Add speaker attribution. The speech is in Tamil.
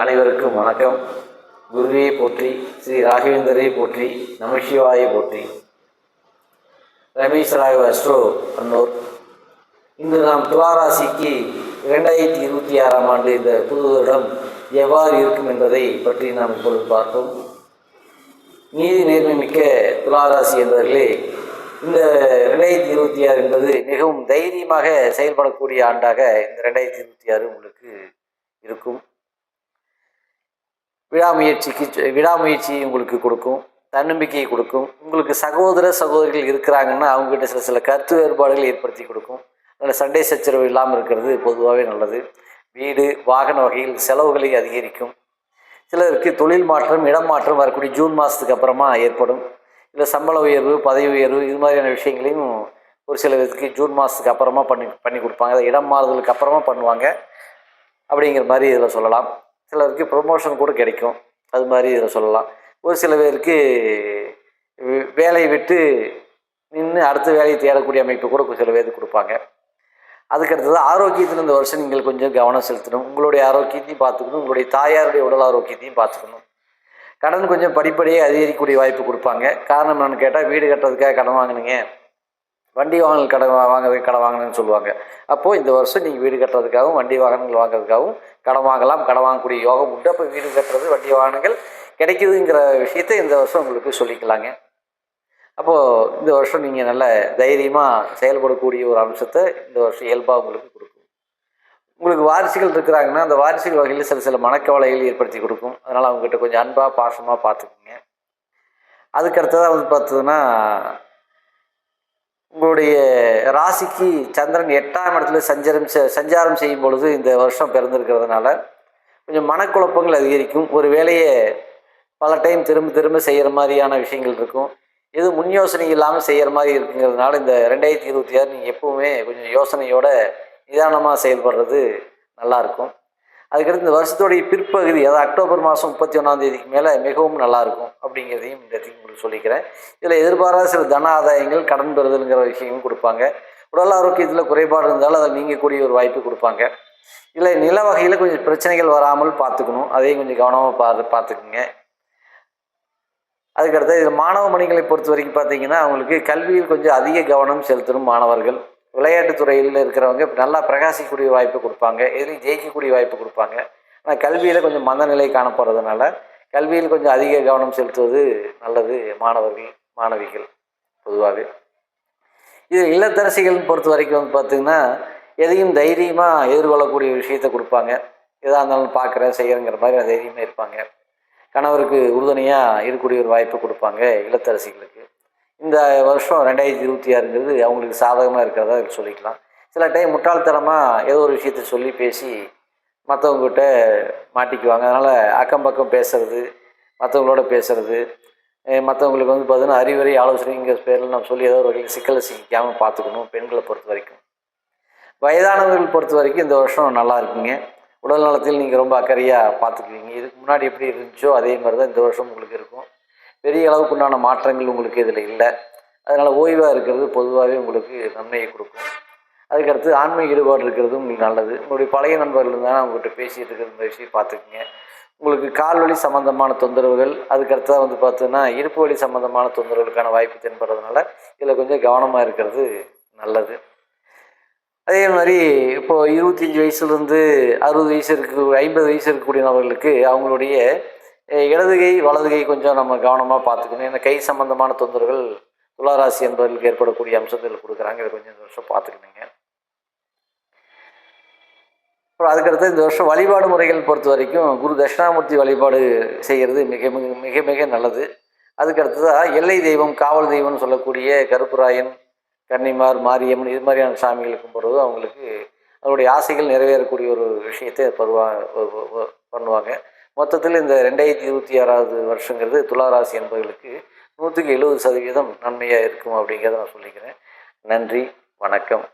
Speaker 1: அனைவருக்கும் வணக்கம். குருவே போற்றி ஸ்ரீ ராகவேந்தரே போற்றி நமசிவாயை போற்றி. ரமேஷ் ராவ் அஸ்ட்ரோ அன்னோர். இன்று நாம் துளாராசிக்கு இரண்டாயிரத்தி இருபத்தி ஆறாம் ஆண்டு இந்த புது வருடம் எவ்வாறு இருக்கும் என்பதை பற்றி நாம் இப்பொழுது பார்ப்போம். நீதி நேர்மை மிக்க துளாராசி என்பவர்களே இந்த ரெண்டாயிரத்தி இருபத்தி ஆறு என்பது மிகவும் தைரியமாக செயல்படக்கூடிய ஆண்டாக இந்த ரெண்டாயிரத்தி இருபத்தி ஆறு உங்களுக்கு இருக்கும். விடாமுயற்சிக்கு விடாமுயற்சி உங்களுக்கு கொடுக்கும் தன்னம்பிக்கையை கொடுக்கும். உங்களுக்கு சகோதர சகோதரிகள் இருக்கிறாங்கன்னா அவங்ககிட்ட சில சில கருத்து வேறுபாடுகள் ஏற்படுத்தி கொடுக்கும். அதில் சண்டை சச்சரவு இல்லாமல் இருக்கிறது பொதுவாகவே நல்லது. வீடு வாகன வகையில் செலவுகளை அதிகரிக்கும். சிலருக்கு தொழில் மாற்றம் இடம் மாற்றம் வரக்கூடிய ஜூன் மாதத்துக்கு அப்புறமா ஏற்படும். இல்லை சம்பள உயர்வு பதவி உயர்வு இது மாதிரியான விஷயங்களையும் ஒரு சில விதத்துக்கு ஜூன் மாதத்துக்கு அப்புறமா பண்ணி பண்ணி கொடுப்பாங்க. அதை இடம் மாறுதலுக்கு அப்புறமா பண்ணுவாங்க. அப்படிங்கிற மாதிரி இதில் சொல்லலாம். சிலருக்கு ப்ரொமோஷன் கூட கிடைக்கும். அது மாதிரி இதில் சொல்லலாம். ஒரு சில பேருக்கு வே- வேலையை விட்டு நின்று அடுத்த வேலையை தேடக்கூடிய அமைப்பு கூட சில பேருக்கு கொடுப்பாங்க. அதுக்கடுத்தது ஆரோக்கியத்தில் இந்த வருஷம் நீங்கள் கொஞ்சம் கவனம் செலுத்தணும். உங்களுடைய ஆரோக்கியத்தையும் பார்த்துக்கணும். உங்களுடைய தாயாருடைய உடல் ஆரோக்கியத்தையும் பார்த்துக்கணும். கடன் கொஞ்சம் படிப்படியே அதிகரிக்கக்கூடிய வாய்ப்பு கொடுப்பாங்க. காரணம் என்னன்னு கேட்டால் வீடு கட்டுறதுக்காக கடன் வாங்கினீங்க. வண்டி வாங்கல் கடன் வாங்குறதுக்கு கடன் வாங்கினேன்னு சொல்லுவாங்க. அப்போது இந்த வருஷம் நீங்கள் வீடு கட்டுறதுக்காகவும் வண்டி வாகனங்கள் வாங்குறதுக்காகவும் கடன் வாங்கலாம் கடன் வாங்கக்கூடிய யோகம் உண்டு. அப்போ வீடு கட்டுறது வண்டி வாகனங்கள் கிடைக்குதுங்கிற விஷயத்தை இந்த வருஷம் உங்களுக்கு சொல்லிக்கலாங்க. அப்போது இந்த வருஷம் நீங்கள் நல்ல தைரியமாக செயல்படக்கூடிய ஒரு அம்சத்தை இந்த வருஷம் இயல்பாக உங்களுக்கு கொடுக்கும். உங்களுக்கு வாரிசுகள் இருக்கிறாங்கன்னா அந்த வாரிசுகள் வகையில் சில சில மனக்கவலைகள் ஏற்படுத்தி கொடுக்கும். அதனால் அவங்ககிட்ட கொஞ்சம் அன்பாக பாசமாக பார்த்துக்குங்க. அதுக்கு அடுத்ததாக வந்து பார்த்ததுன்னா உங்களுடைய ராசிக்கு சந்திரன் எட்டாம் இடத்துல சஞ்சாரம் சஞ்சாரம் செய்யும் பொழுது இந்த வருஷம் பிறந்திருக்கிறதுனால கொஞ்சம் மனக்குழப்பங்கள் அதிகரிக்கும். ஒரு வேலையை பல டைம் திரும்ப திரும்ப செய்கிற மாதிரியான விஷயங்கள் இருக்கும். இது முன் யோசனை இல்லாமல் செய்கிற மாதிரி இருக்குங்கிறதுனால இந்த ரெண்டாயிரத்தி இருபத்தி ஆறு நீங்கள் எப்பவுமே கொஞ்சம் யோசனையோட நிதானமாக செயல்படுறது நல்லாயிருக்கும் அதுக்கடுத்து இந்த வருஷத்துடைய பிற்பகுதி அதாவது அக்டோபர் மாதம் முப்பத்தி ஒன்றாம் தேதிக்கு மேலே மிகவும் நல்லாயிருக்கும் அப்படிங்கிறதையும் இந்த இடத்துக்கு உங்களுக்கு சொல்லிக்கிறேன். இதில் எதிர்பாராத சில தன ஆதாயங்கள் கடன் பெறுதல்ங்கிற விஷயமும் கொடுப்பாங்க. உடல் ஆரோக்கியத்தில் குறைபாடு இருந்தாலும் அதில் நீங்கக்கூடிய ஒரு வாய்ப்பு கொடுப்பாங்க. இதில் நில வகையில் கொஞ்சம் பிரச்சனைகள் வராமல் பார்த்துக்கணும். அதையும் கொஞ்சம் கவனமாக பார்த்து பார்த்துக்குங்க. அதுக்கடுத்து இதில் மாணவ மணிகளை பொறுத்த வரைக்கும் பார்த்தீங்கன்னா அவங்களுக்கு கல்வியில் கொஞ்சம் அதிக கவனம் செலுத்தணும் மாணவர்கள். விளையாட்டுத்துறையில் இருக்கிறவங்க நல்லா பிரகாசிக்கக்கூடிய வாய்ப்பு கொடுப்பாங்க. எதுலையும் ஜெயிக்கக்கூடிய வாய்ப்பு கொடுப்பாங்க. ஆனால் கல்வியில் கொஞ்சம் மந்தநிலை காணப்படுறதுனால கல்வியில் கொஞ்சம் அதிக கவனம் செலுத்துவது நல்லது மாணவர்கள் மாணவிகள் பொதுவாகவே இது இல்லத்தரசிகள் பொறுத்த வரைக்கும் வந்து பார்த்திங்கன்னா எதையும் தைரியமாக எதிர்கொள்ளக்கூடிய விஷயத்த கொடுப்பாங்க. எதாக இருந்தாலும் பார்க்குறேன் செய்கிறேங்கிற மாதிரி தைரியமாக இருப்பாங்க. கணவருக்கு உறுதுணையாக இருக்கக்கூடிய ஒரு வாய்ப்பு கொடுப்பாங்க இல்லத்தரசிகளுக்கு. இந்த வருஷம் ரெண்டாயிரத்தி இருபத்தி ஆறுங்கிறது அவங்களுக்கு சாதகமாக இருக்கிறதா சொல்லிக்கலாம். சில டைம் முட்டாள்தனமாக ஏதோ ஒரு விஷயத்த சொல்லி பேசி மற்றவங்ககிட்ட மாட்டிக்குவாங்க. அதனால் அக்கம் பக்கம் பேசுறது மற்றவங்களோட பேசுறது மற்றவங்களுக்கு வந்து பார்த்தீங்கன்னா அறிவுரை ஆலோசனைங்கிற பேரில் நம்ம சொல்லி ஏதோ ஒரு வகையில் சிக்கலை சிக்காமல் பார்த்துக்கணும் பெண்களை பொறுத்த வரைக்கும். வயதானவர்கள் பொறுத்த வரைக்கும் இந்த வருஷம் நல்லா இருக்குங்க. உடல் நலத்தில் நீங்கள் ரொம்ப அக்கறையாக பார்த்துக்குவீங்க. இதுக்கு முன்னாடி எப்படி இருந்துச்சோ அதே மாதிரி தான் இந்த வருஷம் உங்களுக்கு இருக்கும். பெரிய அளவுக்கு உண்டான மாற்றங்கள் உங்களுக்கு இதில் இல்லை. அதனால் ஓய்வாக இருக்கிறது பொதுவாகவே உங்களுக்கு நன்மையை கொடுக்கும். அதுக்கடுத்து ஆன்மீக ஈடுபாடு இருக்கிறது உங்களுக்கு நல்லது. உங்களுடைய பழைய நண்பர்கள் இருந்தாலும் அவங்ககிட்ட பேசிகிட்டு இருக்கிற இந்த விஷயம் பார்த்துக்குங்க. உங்களுக்கு கால் வலி சம்மந்தமான தொந்தரவுகள் அதுக்கடுத்ததாக வந்து பார்த்தோன்னா இருப்பு வலி சம்மந்தமான தொந்தரவுகளுக்கான வாய்ப்பு தென்படுறதுனால இதில் கொஞ்சம் கவனமாக இருக்கிறது நல்லது. அதே மாதிரி இப்போது இருபத்தஞ்சி வயசுலேருந்து அறுபது வயசு இருக்கு ஐம்பது வயசு இருக்கக்கூடிய நபர்களுக்கு அவங்களுடைய இடது கை வலது கை கொஞ்சம் நம்ம கவனமாக பார்த்துக்கணும். ஏன்னா கை சம்பந்தமான தொந்தரவுகள் துளாராசி என்பவர்களுக்கு ஏற்படக்கூடிய அம்சத்தில் கொடுக்குறாங்க. இதை கொஞ்சம் இந்த வருஷம் பார்த்துக்கணுங்க. அப்புறம் அதுக்கடுத்து இந்த வருஷம் வழிபாடு முறைகள் பொறுத்த வரைக்கும் குரு தட்சிணாமூர்த்தி வழிபாடு செய்கிறது மிக மிக மிக மிக நல்லது. அதுக்கடுத்ததாக எல்லை தெய்வம் காவல் தெய்வம்னு சொல்லக்கூடிய கருப்புராயன் கன்னிமார் மாரியம்மன் இது மாதிரியான சாமிகள் கும்பிட்றது அவங்களுக்கு அவருடைய ஆசைகள் நிறைவேறக்கூடிய ஒரு விஷயத்தை பருவா பண்ணுவாங்க. மொத்தத்தில் இந்த ரெண்டாயிரத்தி இருபத்தி ஆறாவது வருஷங்கிறது துளாராசி என்பவர்களுக்கு நூற்றுக்கு எழுபது சதவீதம் நன்மையாக இருக்கும் அப்படிங்கிறத நான் சொல்லிக்கிறேன். நன்றி வணக்கம்.